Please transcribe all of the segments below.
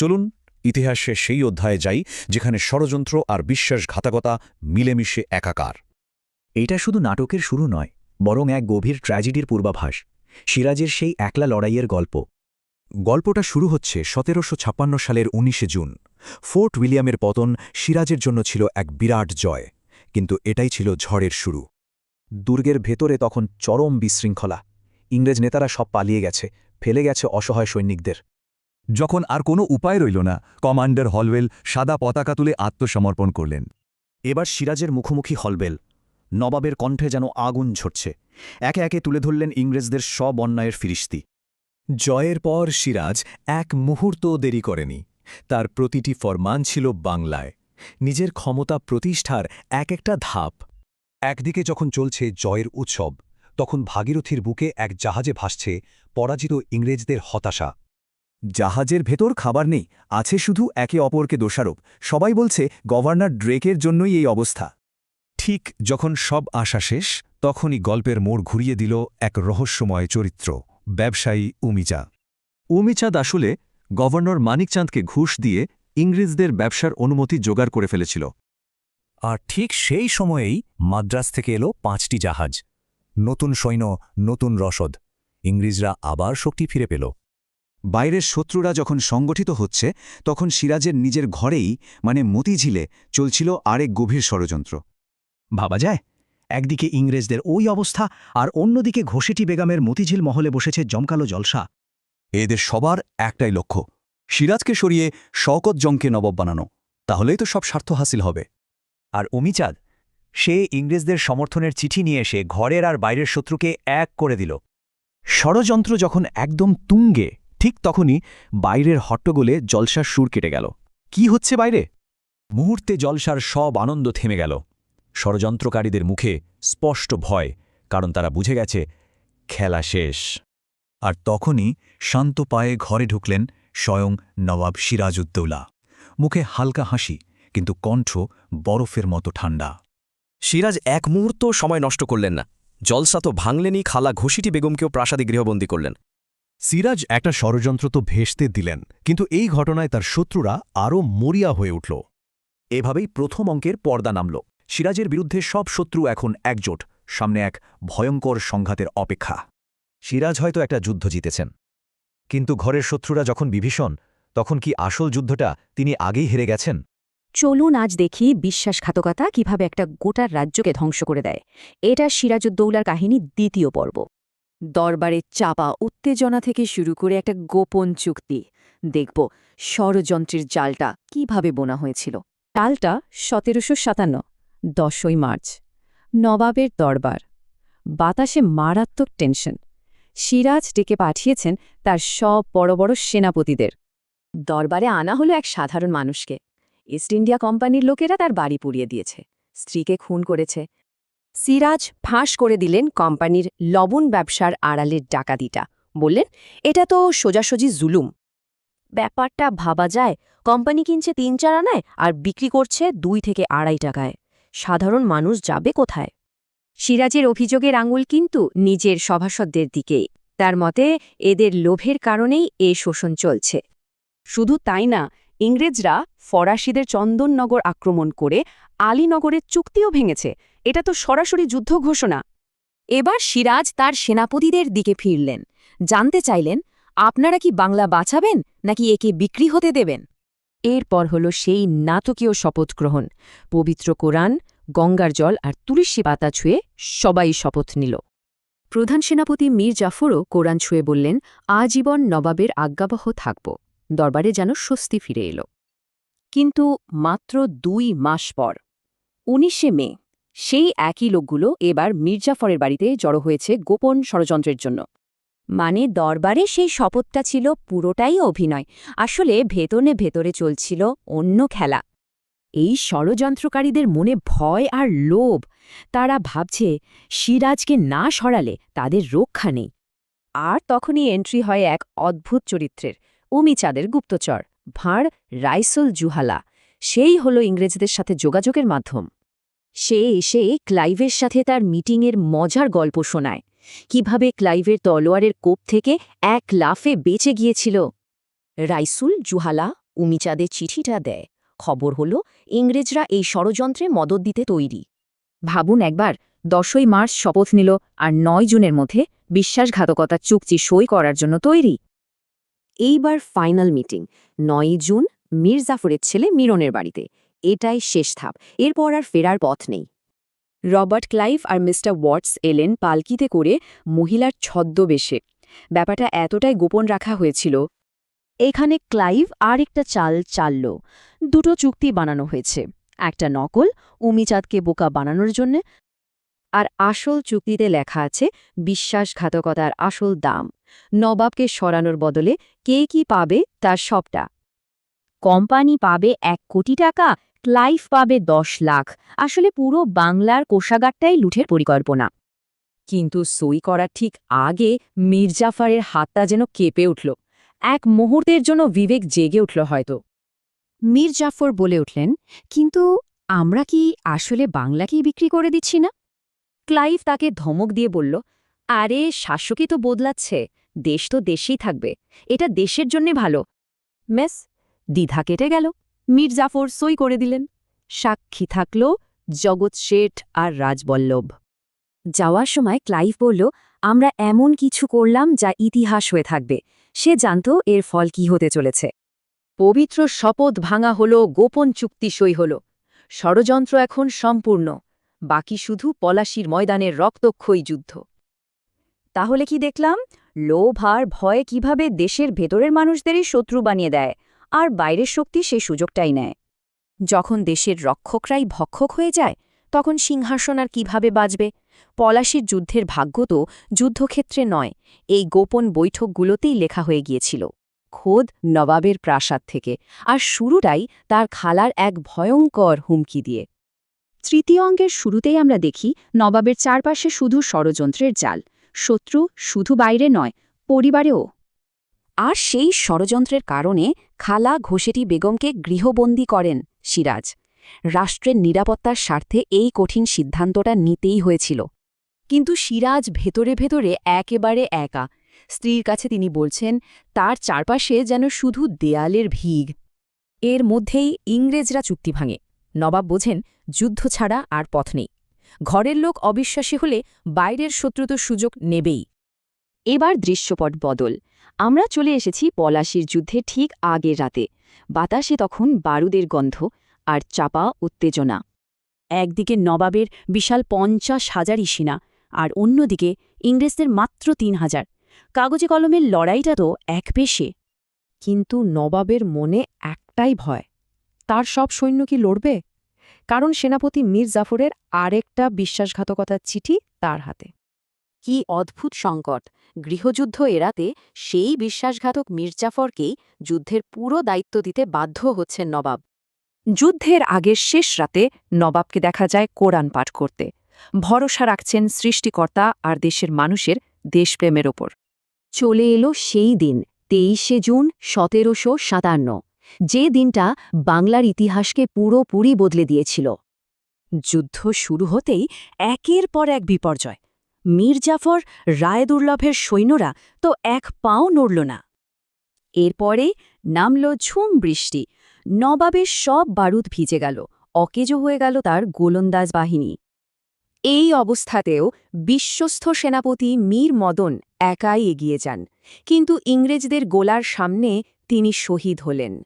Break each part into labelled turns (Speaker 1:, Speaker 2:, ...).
Speaker 1: চলুন ইতিহাসে সেই অধ্যায়ে যাই, যেখানে ষড়যন্ত্র আর বিশ্বাসঘাতকতা মিলেমিশে একাকার।
Speaker 2: এটা শুধু নাটকের শুরু নয়, বরং এক গভীর ট্র্যাজেডির পূর্বাভাস, সিরাজের সেই একলা লড়াইয়ের গল্প। গল্পটা শুরু হচ্ছে সতেরোশো ছাপ্পান্ন সালের উনিশে জুন। ফোর্ট উইলিয়ামের পতন সিরাজের জন্য ছিল এক বিরাট জয়, কিন্তু এটাই ছিল ঝড়ের শুরু। দুর্গের ভেতরে তখন চরম বিশৃঙ্খলা। ইংরেজ নেতারা সব পালিয়ে গেছে, ফেলে গেছে অসহায় সৈনিকদের।
Speaker 3: যখন আর কোনো উপায় রইল না কমান্ডার হলওয়েল সাদা পতাকা তুলে আত্মসমর্পণ করলেন।
Speaker 2: এবার সিরাজের মুখোমুখি হলবেল নবাবের কণ্ঠে যেন আগুন ঝরছে। একে একে তুলে ধরলেন ইংরেজদের সব অন্যায়ের ফিরিস্তি। জয়ের পর সিরাজ এক মুহূর্ত দেরি করেনি। তার প্রতিটি ফরমান ছিল বাংলায়। নিজের ক্ষমতা প্রতিষ্ঠার এক একটা ধাপ।
Speaker 4: একদিকে যখন চলছে জয়ের উৎসব তখন ভাগীরথীর বুকে এক জাহাজে ভাসছে পরাজিত ইংরেজদের হতাশা।
Speaker 2: জাহাজের ভেতর খাবার নেই, আছে শুধু একে অপরকে দোষারোপ। সবাই বলছে, গভর্নর ড্রেকের জন্যই এই অবস্থা।
Speaker 1: ঠিক যখন সব আশা শেষ, তখনই গল্পের মোড় ঘুরিয়ে দিল এক রহস্যময় চরিত্র, ব্যবসায়ী উমিচা।
Speaker 3: উমিচাঁদ আসলে গভর্নর মানিকচাঁদকে ঘুষ দিয়ে ইংরেজদের ব্যবসার অনুমতি জোগাড় করে ফেলেছিল।
Speaker 2: আর ঠিক সেই সময়েই মাদ্রাস থেকে এলো পাঁচটি জাহাজ। নতুন সৈন্য, নতুন রসদ। ইংরেজরা আবার শক্তি ফিরে পেল। বাইরের শত্রুরা যখন সংগঠিত হচ্ছে, তখন সিরাজের নিজের ঘরেই মানে মতিঝিলে, চলছিল আরেক গভীর ষড়যন্ত্র। ভাবা যায়? একদিকে ইংরেজদের ওই অবস্থা, আর অন্যদিকে ঘোষেটি বেগমের মতিঝিল মহলে বসেছে জমকালো জলসা।
Speaker 3: এদের সবার একটাই লক্ষ্য, সিরাজকে সরিয়ে শওকত জংকে নবাব বানানো। তাহলেই তো সব স্বার্থ হাসিল হবে।
Speaker 2: আর অমিচাঁদ, সে ইংরেজদের সমর্থনের চিঠি নিয়ে এসে ঘরের আর বাইরের শত্রুকে এক করে দিল। ষড়যন্ত্র যখন একদম তুঙ্গে ঠিক তখনই বাইরের হট্টগোলে জলসার সুর কেটে গেল। কি হচ্ছে বাইরে? মুহূর্তে জলসার সব আনন্দ থেমে গেল। ষড়যন্ত্রকারীদের মুখে স্পষ্ট ভয়, কারণ তারা বুঝে গেছে, খেলা শেষ।
Speaker 4: আর তখনই শান্ত পায়ে ঘরে ঢুকলেন স্বয়ং নবাব সিরাজউদ্দৌলা। মুখে হালকা হাসি, কিন্তু কণ্ঠ বরফের মতো ঠান্ডা
Speaker 5: সিরাজ, এক মুহূর্ত সময় নষ্ট করলেন না। জলসা তো ভাঙলেনই, খালা ঘষিটি বেগমকেও প্রাসাদে গৃহবন্দী করলেন।
Speaker 3: সিরাজ একটা ষড়যন্ত্র তো ভেসতে দিলেন, কিন্তু এই ঘটনায় তার শত্রুরা আরও মরিয়া হয়ে উঠল।
Speaker 2: এভাবেই প্রথম অঙ্কের পর্দা নামল। সিরাজের বিরুদ্ধে সব শত্রু এখন একজোট, সামনে এক ভয়ঙ্কর সংঘাতের অপেক্ষা। সিরাজ হয়তো একটা যুদ্ধ জিতেছেন। কিন্তু ঘরের শত্রুরা যখন বিভীষণ, তখন কি আসল যুদ্ধটা তিনি আগেই হেরে গেছেন?
Speaker 6: চলুন আজ দেখি বিশ্বাসঘাতকতা কীভাবে একটা গোটার রাজ্যকে ধ্বংস করে দেয়। এটা সিরাজউদ্দৌলার কাহিনী দ্বিতীয় পর্ব। দরবারের চাপা উত্তেজনা থেকে শুরু করে একটা গোপন চুক্তি। দেখব ষড়যন্ত্রের জালটা কীভাবে বোনা হয়েছিল। টালটা সতেরোশো সাতান্ন, দশই মার্চ। নবাবের দরবার। বাতাসে মারাত্মক টেনশন। সিরাজ ডেকে পাঠিয়েছেন তার সব বড় বড় সেনাপতিদের। দরবারে আনা হলো এক সাধারণ মানুষকে। ইস্ট ইন্ডিয়া কোম্পানির লোকেরা তার বাড়ি পুড়িয়ে দিয়েছে। স্ত্রীকে খুন করেছে। সিরাজ ফাঁস করে দিলেন কোম্পানির লবণ ব্যবসার আড়ালের ডাকাতিটা। বললেন, এটা তো সোজাসুজি জুলুম। ব্যাপারটা ভাবা যায়, কোম্পানি কিনছে তিন চার আনায় আর বিক্রি করছে দুই থেকে আড়াই টাকায়। সাধারণ মানুষ যাবে কোথায়? সিরাজের অভিযোগের আঙুল কিন্তু নিজের সভাসদদের দিকেই তার মতে, এদের লোভের কারণেই এ শোষণ চলছে। শুধু তাই না, ইংরেজরা ফরাসিদের চন্দননগর আক্রমণ করে আলীনগরের চুক্তিও ভেঙেছে। এটা তো সরাসরি যুদ্ধ ঘোষণা। এবার সিরাজ তার সেনাপতিদের দিকে ফিরলেন। জানতে চাইলেন, আপনারা কি বাংলা বাঁচাবেন নাকি একে বিক্রি হতে দেবেন? এরপর হল সেই নাটকীয় শপথ গ্রহণ। পবিত্র কোরআন, গঙ্গার জল আর তুলসী পাতা ছুঁয়ে সবাই শপথ নিল। প্রধান সেনাপতি মীর জাফরও কোরআন ছুঁয়ে বললেন, আজীবন নবাবের আজ্ঞাবহ থাকব। দরবারে যেন স্বস্তি ফিরে এলো। কিন্তু মাত্র দুই মাস পর, উনিশে মে সেই একই লোকগুলো এবার মির্জাফরের বাড়িতে জড়ো হয়েছে গোপন ষড়যন্ত্রের জন্য। মানে দরবারে সেই শপথটা ছিল পুরোটাই অভিনয়, আসলে ভেতনে ভেতরে চলছিল অন্য খেলা। এই ষড়যন্ত্রকারীদের মনে ভয় আর লোভ, তারা ভাবছে সিরাজকে না সরালে তাদের রক্ষা নেই। আর তখনই এন্ট্রি হয় এক অদ্ভুত চরিত্রের উমিচাঁদের গুপ্তচর, ভাঁড় রাইসুল জুহালা। সেই হল ইংরেজদের সাথে যোগাযোগের মাধ্যম। সে এসে ক্লাইভের সাথে তার মিটিংয়ের মজার গল্প শোনায়। কীভাবে ক্লাইভের তলোয়ারের কোপ থেকে এক লাফে বেঁচে গিয়েছিল। রাইসুল, জুহালা উমিচাঁদে চিঠিটা দেয়। খবর হলো, ইংরেজরা এই ষড়যন্ত্রে মদত দিতে তৈরি। ভাবুন একবার, দশই মার্চ শপথ নিল আর নয় জুনের মধ্যে বিশ্বাসঘাতকতার চুক্তি সই করার জন্য তৈরি। এইবার ফাইনাল মিটিং, নয়ই জুন মীর জাফরের ছেলে মিরনের বাড়িতে। এটাই শেষ ধাপ। এরপর আর ফেরার পথ নেই। রবার্ট ক্লাইভ আর মিস্টার ওয়াটস এলেন পালকিতে করে মহিলার ছদ্মবেশে। ব্যাপারটা এতটাই গোপন রাখা হয়েছিল। এখানে ক্লাইভ আর একটা চাল চালল। দুটো চুক্তি বানানো হয়েছে। একটা নকল, উমিচাঁদকে বোকা বানানোর জন্য। আর আসল চুক্তিতে লেখা আছে, বিশ্বাসঘাতকতার আসল দাম। নবাবকে সরানোর বদলে কে কি পাবে তার সবটা। কোম্পানি পাবে এক কোটি টাকা ক্লাইভ পাবে দশ লাখ। আসলে পুরো বাংলার কোষাগারটাই লুঠের পরিকল্পনা। কিন্তু সই করার ঠিক আগে মির্জাফারের হাতটা যেন কেঁপে উঠল। এক মুহূর্তের জন্য বিবেক জেগে উঠল হয়তো। মীর জাফর বলে উঠলেন, কিন্তু আমরা কি আসলে বাংলাকেই বিক্রি করে দিচ্ছি না? ক্লাইভ তাকে ধমক দিয়ে বলল, আরে, শাসকই তো বদলাচ্ছে। দেশ তো দেশেই থাকবে। এটা দেশের জন্যে ভালো। মেস, দ্বিধা কেটে গেল। মীর জাফর সই করে দিলেন। সাক্ষী থাকল জগৎ শেঠ আর রাজবল্লভ। যাওয়ার সময় ক্লাইভ বলল, আমরা এমন কিছু করলাম যা ইতিহাস হয়ে থাকবে। সে জানত এর ফল কি হতে চলেছে। পবিত্র শপথ ভাঙা হল, গোপন চুক্তি সই হল। ষড়যন্ত্র এখন সম্পূর্ণ। বাকি শুধু পলাশির ময়দানের রক্তক্ষয়ী যুদ্ধ। তাহলে কি দেখলাম? লোভ আর ভয় কীভাবে দেশের ভেতরের মানুষদেরই শত্রু বানিয়ে দেয়? আর বাইরের শক্তি সে সুযোগটাই নেয়। যখন দেশের রক্ষকরাই ভক্ষক হয়ে যায়, তখন সিংহাসন আর কীভাবে বাজবে পলাশির যুদ্ধের ভাগ্য তো যুদ্ধক্ষেত্রে নয়, এই গোপন বৈঠকগুলোতেই লেখা হয়ে গিয়েছিল। খোদ নবাবের প্রাসাদ থেকে, আর শুরুটাই তার খালার এক ভয়ঙ্কর হুমকি দিয়ে। তৃতীয় অঙ্গের শুরুতেই আমরা দেখি, নবাবের চারপাশে শুধু ষড়যন্ত্রের জাল। শত্রু শুধু বাইরে নয়, পরিবারেও। আর সেই ষড়যন্ত্রের কারণে খালা ঘোষেটি বেগমকে গৃহবন্দী করেন সিরাজ। রাষ্ট্রের নিরাপত্তার স্বার্থে এই কঠিন সিদ্ধান্তটা নিতেই হয়েছিল। কিন্তু সিরাজ ভেতরে ভেতরে একেবারে একা। স্ত্রীর কাছে তিনি বলছেন, তার চারপাশে যেন শুধু দেয়ালের ভিগ। এর মধ্যেই ইংরেজরা চুক্তি ভাঙে। নবাব বোঝেন, যুদ্ধ ছাড়া আর পথ নেই। ঘরের লোক অবিশ্বাসী হলে বাইরের শত্রু তো সুযোগ নেবেই। এবার দৃশ্যপট বদল। আমরা চলে এসেছি পলাশির যুদ্ধে ঠিক আগের রাতে। বাতাসে তখন বারুদের গন্ধ আর চাপা উত্তেজনা। একদিকে নবাবের বিশাল পঞ্চাশ হাজার ইসিনা আর অন্যদিকে ইংরেজদের মাত্র তিন হাজার। কাগজে কলমের লড়াইটা তো এক পেশে। কিন্তু নবাবের মনে একটাই ভয়, তার সব সৈন্য কি লড়বে? কারণ সেনাপতি মীর জাফরের আরেকটা বিশ্বাসঘাতকতার চিঠি তার হাতে। কি অদ্ভুত সংকট। গৃহযুদ্ধ এড়াতে সেই বিশ্বাসঘাতক মির্জাফরকেই যুদ্ধের পুরো দায়িত্ব দিতে বাধ্য হচ্ছেন নবাব। যুদ্ধের আগের শেষ রাতে নবাবকে দেখা যায় কোরআন পাঠ করতে। ভরসা রাখছেন সৃষ্টিকর্তা আর দেশের মানুষের দেশপ্রেমের ওপর। চলে এলো সেই দিন, তেইশে জুন, সতেরোশো সাতান্ন। যে দিনটা বাংলার ইতিহাসকে পুরোপুরি বদলে দিয়েছিল। যুদ্ধ শুরু হতেই একের পর এক বিপর্যয়। মীরজাফর রায়দুর্লভের সৈন্যরা তো এক পাও নড়ল না। এরপরে নামল ঝুম বৃষ্টি। নবাবের সব বারুদ ভিজে গেল। অকেজো হয়ে গেল তার গোলন্দাজ বাহিনী। এই অবস্থাতেও বিশ্বস্ত সেনাপতি মীর মদন একাই এগিয়ে যান। কিন্তু ইংরেজদের গোলার সামনে তিনি শহীদ হলেন।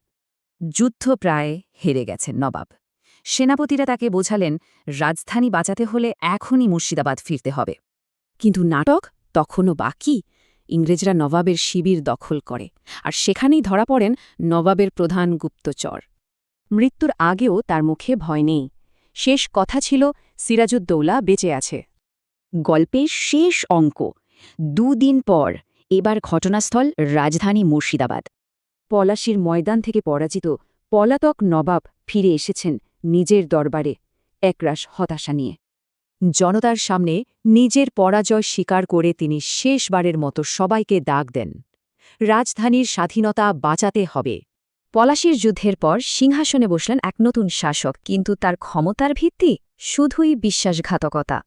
Speaker 6: যুদ্ধ প্রায় হেরে গেছেন নবাব। সেনাপতিরা তাকে বোঝালেন, রাজধানী বাঁচাতে হলে এখনই মুর্শিদাবাদ ফিরতে হবে। কিন্তু নাটক তখনও বাকি। ইংরেজরা নবাবের শিবির দখল করে, আর সেখানেই ধরা পড়েন নবাবের প্রধান গুপ্তচর। মৃত্যুর আগেও তার মুখে ভয় নেই। শেষ কথা ছিল সিরাজুদ্দৌলা বেঁচে আছে। গল্পের শেষ অঙ্ক, দুদিন পর এবার ঘটনাস্থল রাজধানী মুর্শিদাবাদ। পলাশির ময়দান থেকে পরাজিত পলাতক নবাব ফিরে এসেছেন নিজের দরবারে, একরাশ হতাশা নিয়ে। জনতার সামনে নিজের পরাজয় স্বীকার করে তিনি শেষবারের মতো সবাইকে ডাক দেন। রাজধানীর স্বাধীনতা বাঁচাতে হবে। পলাশির যুদ্ধের পর সিংহাসনে বসলেন এক নতুন শাসক, কিন্তু তার ক্ষমতার ভিত্তি শুধুই বিশ্বাসঘাতকতা।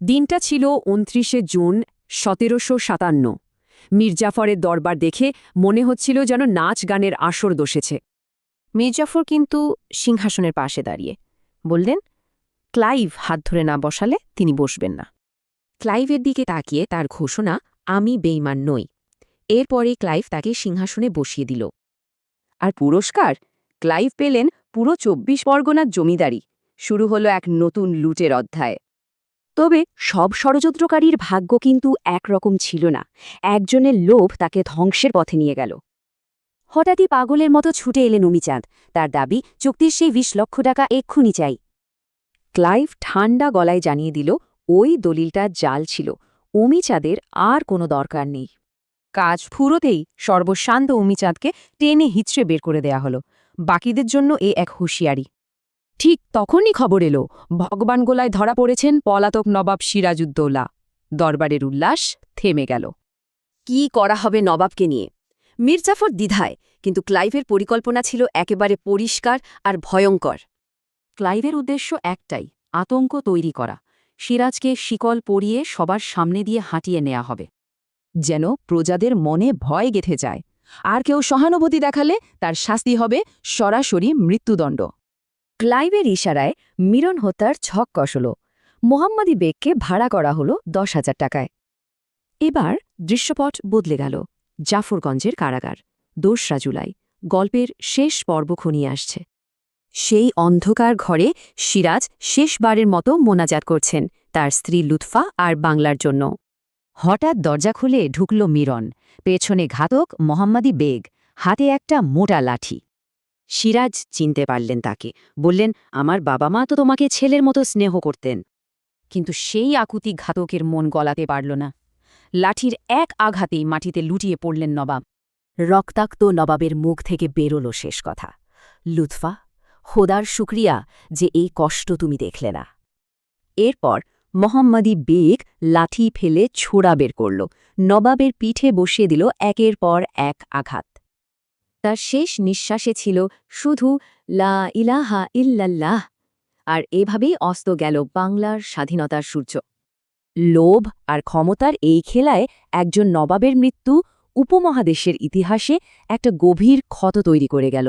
Speaker 6: দিনটা ছিল উনত্রিশে জুন, সতেরোশো সাতান্ন। মির্জাফরের দরবার দেখে মনে হচ্ছিল যেন নাচ গানের আসর দোষেছে মির্জাফর কিন্তু সিংহাসনের পাশে দাঁড়িয়ে বললেন ক্লাইভ হাত ধরে না বসালে তিনি বসবেন না। ক্লাইভের দিকে তাকিয়ে তার ঘোষণা, আমি বেইমান নই। এরপরে ক্লাইভ তাকে সিংহাসনে বসিয়ে দিল। আর পুরস্কার? ক্লাইভ পেলেন পুরো চব্বিশ পরগনার জমিদারি। শুরু হলো এক নতুন লুটের অধ্যায়। তবে সব ষড়যন্ত্রকারীর ভাগ্য কিন্তু একরকম ছিল না। একজনের লোভ তাকে ধ্বংসের পথে নিয়ে গেল। হঠাৎই পাগলের মতো ছুটে এলেন অমিচাঁদ। তার দাবি, চুক্তির সেই বিশ লক্ষ টাকা এক্ষুনি চাই। ক্লাইভ ঠান্ডা গলায় জানিয়ে দিল, ওই দলিলটা জাল ছিল। অমিচাঁদের আর কোনো দরকার নেই। কাজ ফুরোতেই সর্বশান্ত অমিচাঁদকে টেনে হিচড়ে বের করে দেয়া হলো। বাকিদের জন্য এ এক হুঁশিয়ারি। ঠিক তখনই খবর এলো, ভগবান গোলায় ধরা পড়েছেন পলাতক নবাব সিরাজউদ্দৌলা। দরবারের উল্লাস থেমে গেল। কি করা হবে নবাবকে নিয়ে? মির্জাফর দ্বিধায়, কিন্তু ক্লাইভের পরিকল্পনা ছিল একেবারে পরিষ্কার আর ভয়ঙ্কর। ক্লাইভের উদ্দেশ্য একটাই, আতঙ্ক তৈরি করা। সিরাজকে শিকল পরিয়ে সবার সামনে দিয়ে হাঁটিয়ে নেওয়া হবে। যেন প্রজাদের মনে ভয় গেথে যায়। আর কেউ সহানুভূতি দেখালে তার শাস্তি হবে সরাসরি মৃত্যুদণ্ড। ক্লাইভের ইশারায় মিরন হত্যার ছক কষল। মোহাম্মদী বেগকে ভাড়া করা হল দশ হাজার টাকায়। এবার দৃশ্যপট বদলে গেল জাফরগঞ্জের কারাগার। দোসরা জুলাই, গল্পের শেষ পর্ব খনিয়ে আসছে। সেই অন্ধকার ঘরে সিরাজ শেষবারের মতো মোনাজাত করছেন তার স্ত্রী লুৎফা আর বাংলার জন্য। হঠাৎ দরজা খুলে ঢুকল মিরন, পেছনে ঘাতক মোহাম্মদী বেগ, হাতে একটা মোটা লাঠি। সিরাজ চিনতে পারলেন তাকে, বললেন, আমার বাবা মা তো তোমাকে ছেলের মতো স্নেহ করতেন। কিন্তু সেই আকুতি ঘাতকের মন গলাতে পারল না। লাঠির এক আঘাতেই মাটিতে লুটিয়ে পড়লেন নবাব। রক্তাক্ত নবাবের মুখ থেকে বেরোল শেষ কথা। লুৎফা খোদার শুক্রিয়া যে এই কষ্ট তুমি দেখলে না। এরপর মোহাম্মদী বেগ লাঠি ফেলে ছোড়া বের করল, নবাবের পিঠে বসিয়ে দিল একের পর এক আঘাত। তার শেষ নিঃশ্বাসে ছিল শুধু লা ইলাহা ইল্লাল্লাহ, আর এভাবেই অস্ত গেল বাংলার স্বাধীনতার সূর্য। লোভ আর ক্ষমতার এই খেলায় একজন নবাবের মৃত্যু উপমহাদেশের ইতিহাসে একটা গভীর ক্ষত তৈরি করে গেল।